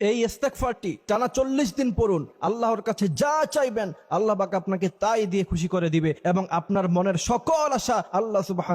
এই ইস্তেকফারটি টানা চল্লিশ দিন পড়ুন, আল্লাহর কাছে যা চাইবেন, আল্লাহ পাক আপনাকে তাই দিয়ে খুশি করে দিবে এবং আপনার মনের সকল আশা আল্লাহ সুবাহ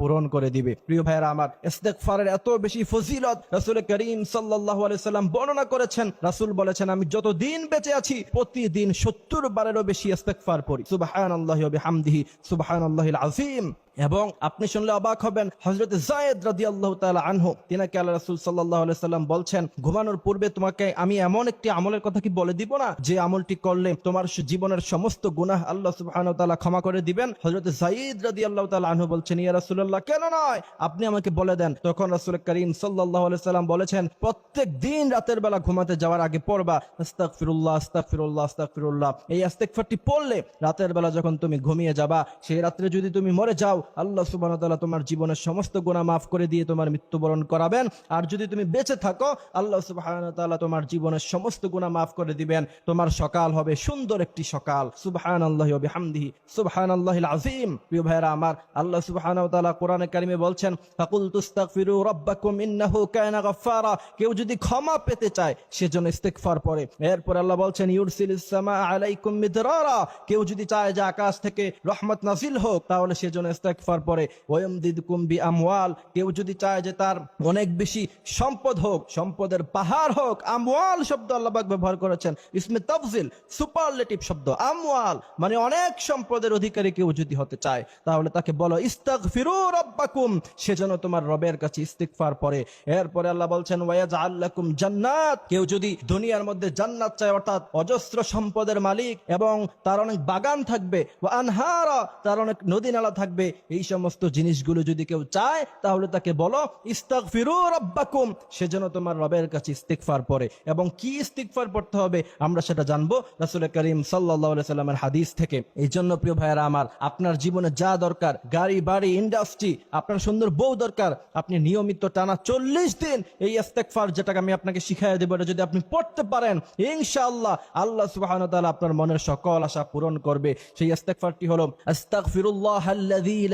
পূরণ করে দিবে। প্রিয় ভাইয়েরা আমার ইস্তেকফারের এত বেশি ফজিলত রাসুল করিম সাল্লাহ সাল্লাম বর্ণনা করেছেন। রাসুল বলেছেন, আমি যত দিন বেঁচে আছি, প্রতিদিন সত্তর বারেরও বেশি ইস্তেকফার পড়ি। সুবাহান আল্লাহ হামদিহি সুবাহান আল্লাহ আজিম এবং আপনি শুনলে অবাক হবেন হজরত জায়েদ রাদি আল্লাহ তালা আনহু, তিনাকে আল্লাহ রাসুল সাল্লাহ সাল্লাম বলছেন, ঘুমানোর পূর্বে তোমাকে আমি এমন একটি আমলের কথা কি বলে দিব না? যে আমলটি করলে তোমার জীবনের সমস্ত গুনাহ আল্লাহ সুবহান তালা ক্ষমা করে দিবেন? হজরত জাইদ রাদি আল্লাহ তালা আনহু বলছেন, ইয়া রাসুল্লাহ কেন নয়? আপনি আমাকে বলে দেন। তখন রাসুল করিম সাল্লাহ সাল্লাম বলেছেন, প্রত্যেক দিন রাতের বেলা ঘুমাতে যাওয়ার আগে পড়বা। আস্তাক ফিরুল্লাহ আস্তাক ফিরুল্লাহ আস্তাক ফিরুল্লাহ এই আস্তেকফারটি পড়লে রাতের বেলা যখন তুমি ঘুমিয়ে যাবা, সেই রাত্রে যদি তুমি মরে যাও আল্লাহ সুবাহ তাআলা তোমার জীবনের সমস্ত গুণা মাফ করে দিয়ে তোমার মৃত্যুবরণ করাবেন। আর যদি তুমি বেঁচে থাকো, আল্লাহ সুবাহ তাআলা তোমার জীবনের সমস্ত গুণা মাফ করে দিবেন। তোমার সকাল হবে সুন্দর একটি সকাল। সুবহান আল্লাহ বিহামদিহি। সুবহান আল্লাহ আজিম প্রিয় ভাইরা আমার আল্লাহ সুবহান তাআলা কোরআনে কারিমে বলছেন ফাকুল তুস্তাগফিরু রাব্বাকুম ইন্নাহু কানা গাফফারা। কেউ যদি ক্ষমা পেতে চায় সেজন্য ইস্তেগফার পড়ে। এরপর আল্লাহ বলছেন, ইউরসিলিস সামা আলাইকুম মিদরারা। কেউ যদি চায় যে আকাশ থেকে রহমত নাজিল হোক, তাহলে সেজন্য ইস্তেগফার পড়ে ওয়ামদিদকুম বি আমওয়াল কেউ যদি চায় যে তার অনেক বেশি সম্পদ হোক, সম্পদের পাহাড় হোক, আমওয়াল শব্দ আল্লাহ পাক ব্যবহার করেছেন। ইসমে তাফজিল, সুপারলেটিভ শব্দ, আমওয়াল মানে অনেক সম্পদের অধিকারী কেউ যদি হতে চায়, তাহলে তাকে বলো, ইস্তাগফিরু রাব্বাকুম সেজন্য তোমার রবের কাছে ইস্তিগফার পড়ে। এরপরে আল্লাহ বলছেন ওয়াজাআল লাকুম জান্নাত কেউ যদি দুনিয়ার মধ্যে জান্নাত চায়, অর্থাৎ অজস্র সম্পদের মালিক এবং তার অনেক বাগান থাকবে ও আনহারা তার অনেক নদী নালা থাকবে এই সমস্ত জিনিসগুলো যদি কেউ চায়, তাহলে তাকে বলো, ইস্তাগফিরু রাব্বাকুম। সেজন্য তোমার রবের কাছে ইস্তিগফার পড়ে। এবং কি ইস্তিগফার পড়তে হবে, আমরা সেটা জানব রাসূল করিম সাল্লাল্লাহু সাল্লামের হাদিস থেকে। এই জন্য, প্রিয় ভাইয়েরা আমার, আপনার জীবনে যা দরকার, গাড়ি, বাড়ি ইন্ডাস্ট্রি আপনার সুন্দর বউ দরকার, আপনি নিয়মিত টানা চল্লিশ দিন এই ইস্তেকফার যেটাকে আমি আপনাকে শিখাই দেবো যদি আপনি পড়তে পারেন, ইনশাআল্লাহ আল্লাহ সুবহান তাআলা আপনার মনের সকল আশা পূরণ করবে। সেই ইস্তেকফারটি হলো, আস্তাগফিরুল্লাহ আল্লাযী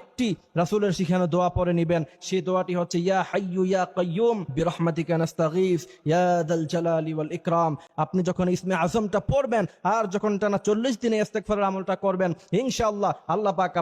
আরেকটি রাসুলের শিখানো দোয়া পরে নিবেন। সেই দোয়াটি হচ্ছে, ইয়া হাইয়ু ইয়া কয়ুম বিরহমাতিকা ইয়া দাল জালালি ওয়াল ইকরাম। আপনি যখন ইসমে আজমটা পড়বেন আর যখন টানা 40 দিনে ইস্তেগফারের আমলটা করবেন, ইনশাআল্লাহ আল্লাহ পাক